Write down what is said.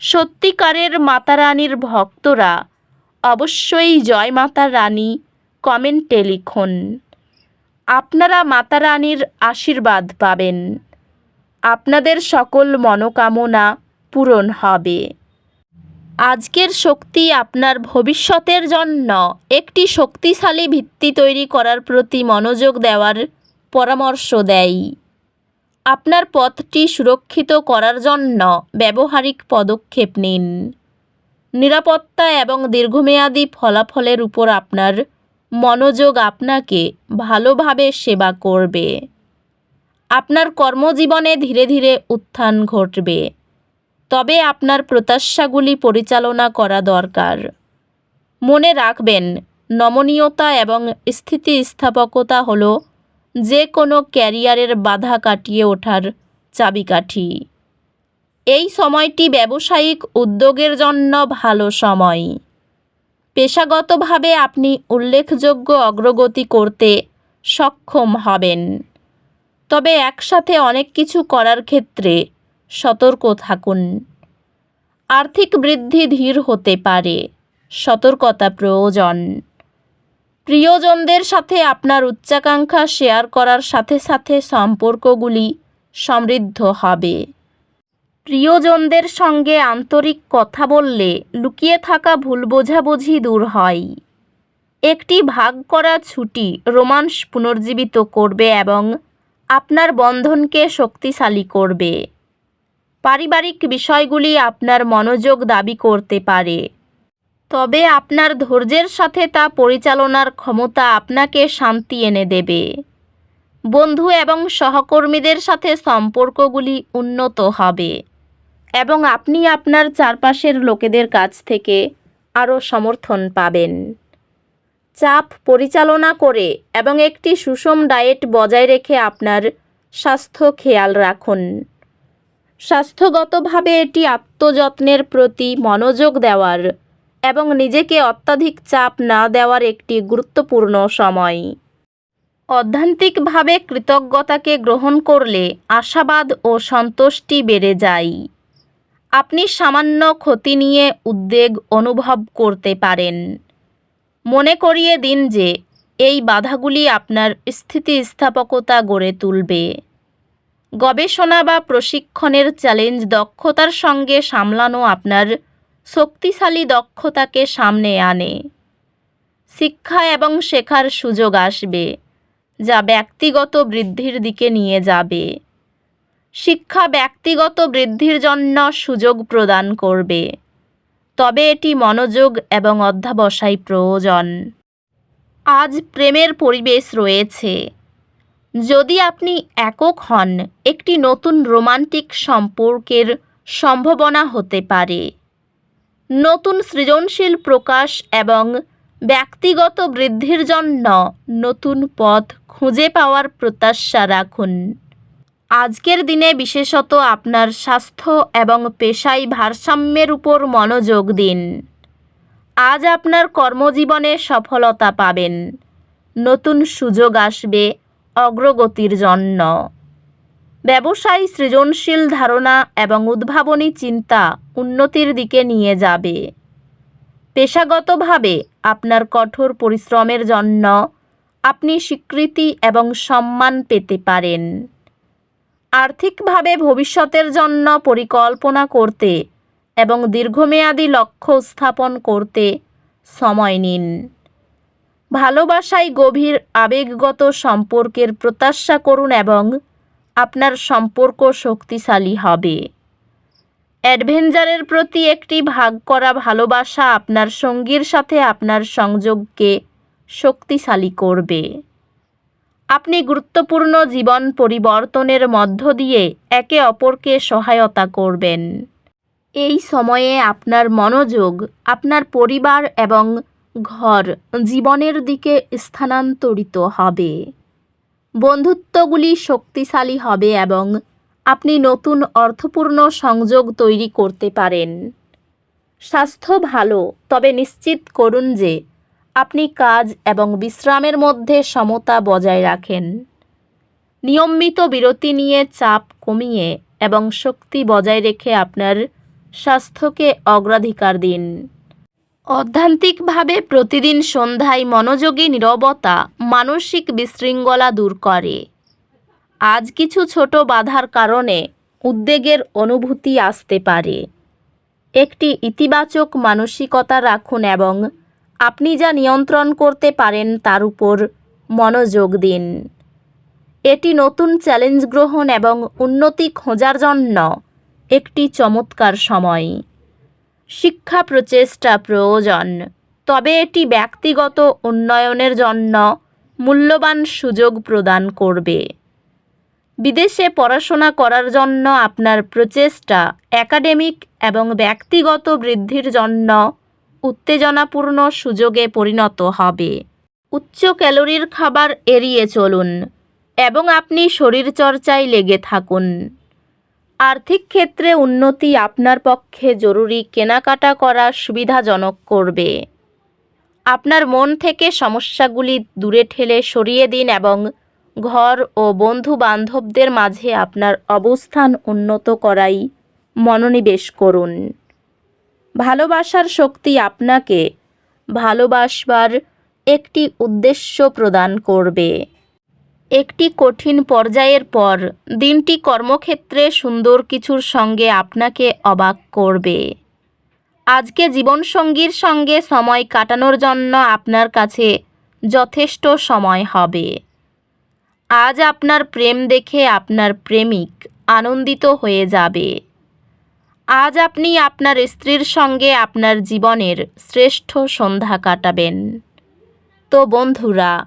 সত্যিকারের মাতা রানীর ভক্তরা অবশ্যই জয় মাতা রানী কমেন্টে লিখুন। আপনারা মাতা রানীর আশীর্বাদ পাবেন। আপনাদের সকল মনোকামনা পূরণ হবে। আজকের শক্তি আপনার ভবিষ্যতের জন্য একটি শক্তিশালী ভিত্তি তৈরি করার প্রতি মনোযোগ দেওয়ার পরামর্শ দেয়। আপনার পথটি সুরক্ষিত করার জন্য ব্যবহারিক পদক্ষেপ নিন। নিরাপত্তা এবং দীর্ঘমেয়াদী ফলাফলের উপর আপনার মনোযোগ আপনাকে ভালোভাবে সেবা করবে। আপনার কর্মজীবনে ধীরে ধীরে উত্থান ঘটবে। তবে আপনার প্রত্যাশাগুলি পরিচালনা করা দরকার। মনে রাখবেন, নমনীয়তা এবং স্থিতিস্থাপকতা হলো যে কোনো ক্যারিয়ারের বাধা কাটিয়ে ওঠার চাবিকাঠি। এই সময়টি ব্যবসায়িক উদ্যোগের জন্য ভালো সময়। পেশাগতভাবে আপনি উল্লেখযোগ্য অগ্রগতি করতে সক্ষম হবেন। তবে একসাথে অনেক কিছু করার ক্ষেত্রে সতর্ক থাকুন। আর্থিক বৃদ্ধি ধীর হতে পারে। সতর্কতা প্রয়োজন। প্রিয়জনদের সাথে আপনার উচ্চাকাঙ্ক্ষা শেয়ার করার সাথে সাথে সম্পর্কগুলি সমৃদ্ধ হবে। প্রিয়জনদের সঙ্গে আন্তরিক কথা বললে লুকিয়ে থাকা ভুল বোঝাবুঝি দূর হয়। একটি ভাগ করা ছুটি রোমান্স পুনর্জীবিত করবে এবং আপনার বন্ধনকে শক্তিশালী করবে। পারিবারিক বিষয়গুলি আপনার মনোযোগ দাবি করতে পারে। তবে আপনার ধৈর্যের সাথে তা পরিচালনার ক্ষমতা আপনাকে শান্তি এনে দেবে। বন্ধু এবং সহকর্মীদের সাথে সম্পর্কগুলি উন্নত হবে এবং আপনি আপনার চারপাশের লোকেদের কাছ থেকে আরও সমর্থন পাবেন। চাপ পরিচালনা করে এবং একটি সুষম ডায়েট বজায় রেখে আপনার স্বাস্থ্য খেয়াল রাখুন। স্বাস্থ্যগতভাবে এটি আত্মযত্নের প্রতি মনোযোগ দেওয়ার এবং নিজেকে অত্যাধিক চাপ না দেওয়ার একটি গুরুত্বপূর্ণ সময়। অধ্যান্তিকভাবে কৃতজ্ঞতাকে গ্রহণ করলে আশাবাদ ও সন্তুষ্টি বেড়ে যায়। আপনি সামান্য ক্ষতি নিয়ে উদ্বেগ অনুভব করতে পারেন। মনে করিয়ে দিন যে, এই বাধাগুলি আপনার স্থিতিস্থাপকতা গড়ে তুলবে। গবেষণা বা প্রশিক্ষণের চ্যালেঞ্জ দক্ষতার সঙ্গে সামলানো আপনার শক্তিশালী দক্ষতাকে সামনে আনে। শিক্ষা এবং শেখার সুযোগ আসবে, যা ব্যক্তিগত বৃদ্ধির দিকে নিয়ে যাবে। শিক্ষা ব্যক্তিগত বৃদ্ধির জন্য সুযোগ প্রদান করবে। তবে এটি মনোযোগ এবং অধ্যাবসায় প্রয়োজন। আজ প্রেমের পরিবেশ রয়েছে। যদি আপনি একক হন, একটি নতুন রোমান্টিক সম্পর্কের সম্ভাবনা হতে পারে। নতুন সৃজনশীল প্রকাশ এবং ব্যক্তিগত বৃদ্ধির জন্য নতুন পথ খুঁজে পাওয়ার প্রত্যাশা রাখুন। আজকের দিনে বিশেষত আপনার স্বাস্থ্য এবং পেশায় ভারসাম্যের উপর মনোযোগ দিন। আজ আপনার কর্মজীবনে সফলতা পাবেন। নতুন সুযোগ আসবে অগ্রগতির জন্য। ব্যবসায় সৃজনশীল ধারণা এবং উদ্ভাবনী চিন্তা উন্নতির দিকে নিয়ে যাবে। পেশাগতভাবে আপনার কঠোর পরিশ্রমের জন্য আপনি স্বীকৃতি এবং সম্মান পেতে পারেন। আর্থিকভাবে ভবিষ্যতের জন্য পরিকল্পনা করতে এবং দীর্ঘমেয়াদী লক্ষ্য স্থাপন করতে সময় নিন। ভালোবাসায় গভীর আবেগগত সম্পর্কের প্রত্যাশা করুন এবং আপনার সম্পর্ক শক্তিশালী হবে। অ্যাডভেঞ্চারের প্রতি একটি ভাগ করা ভালোবাসা আপনার সঙ্গীর সাথে আপনার সংযোগকে শক্তিশালী করবে। আপনি গুরুত্বপূর্ণ জীবন পরিবর্তনের মধ্য দিয়ে একে অপরকে সহায়তা করবেন। এই সময়ে আপনার মনোযোগ, আপনার পরিবার এবং ঘর জীবনের দিকে স্থানান্তরিত হবে। বন্ধুত্বগুলি শক্তিশালী হবে এবং আপনি নতুন অর্থপূর্ণ সংযোগ তৈরি করতে পারেন। স্বাস্থ্য ভালো, তবে নিশ্চিত করুন যে আপনি কাজ এবং বিশ্রামের মধ্যে সমতা বজায় রাখেন। নিয়মিত বিরতি নিয়ে চাপ কমিয়ে এবং শক্তি বজায় রেখে আপনার স্বাস্থ্যকে অগ্রাধিকার দিন। অধ্যান্তিকভাবে প্রতিদিন সন্ধ্যায় মনোযোগী নীরবতা মানসিক বিশৃঙ্খলা দূর করে। আজ কিছু ছোট বাধার কারণে উদ্বেগের অনুভূতি আসতে পারে। একটি ইতিবাচক মানসিকতা রাখুন এবং আপনি যা নিয়ন্ত্রণ করতে পারেন তার উপর মনোযোগ দিন। এটি নতুন চ্যালেঞ্জ গ্রহণ এবং উন্নতি খোঁজার জন্য একটি চমৎকার সময়। শিক্ষা প্রচেষ্টা প্রয়োজন। তবে এটি ব্যক্তিগত উন্নয়নের জন্য মূল্যবান সুযোগ প্রদান করবে। বিদেশে পড়াশোনা করার জন্য আপনার প্রচেষ্টা একাডেমিক এবং ব্যক্তিগত বৃদ্ধির জন্য উত্তেজনাপূর্ণ সুযোগে পরিণত হবে। উচ্চ ক্যালোরির খাবার এড়িয়ে চলুন এবং আপনি শরীরচর্চায় লেগে থাকুন। আর্থিক ক্ষেত্রে উন্নতি আপনার পক্ষে জরুরি কেনাকাটা করা সুবিধাজনক করবে। আপনার মন থেকে সমস্যাগুলি দূরে ঠেলে সরিয়ে দিন এবং ঘর ও বন্ধু বান্ধবদের মাঝে আপনার অবস্থান উন্নত করাই মনোনিবেশ করুন। ভালোবাসার শক্তি আপনাকে ভালোবাসবার একটি উদ্দেশ্য প্রদান করবে। একটি কঠিন পর্যায়ের পর দিনটি কর্মক্ষেত্রে সুন্দর কিছুর সঙ্গে আপনাকে অবাক করবে। আজকে জীবনসঙ্গীর সঙ্গে সময় কাটানোর জন্য আপনার কাছে যথেষ্ট সময় হবে। আজ আপনার প্রেম দেখে আপনার প্রেমিক আনন্দিত হয়ে যাবে। আজ আপনি আপনার স্ত্রীর সঙ্গে আপনার জীবনের শ্রেষ্ঠ সন্ধ্যা কাটাবেন। তো বন্ধুরা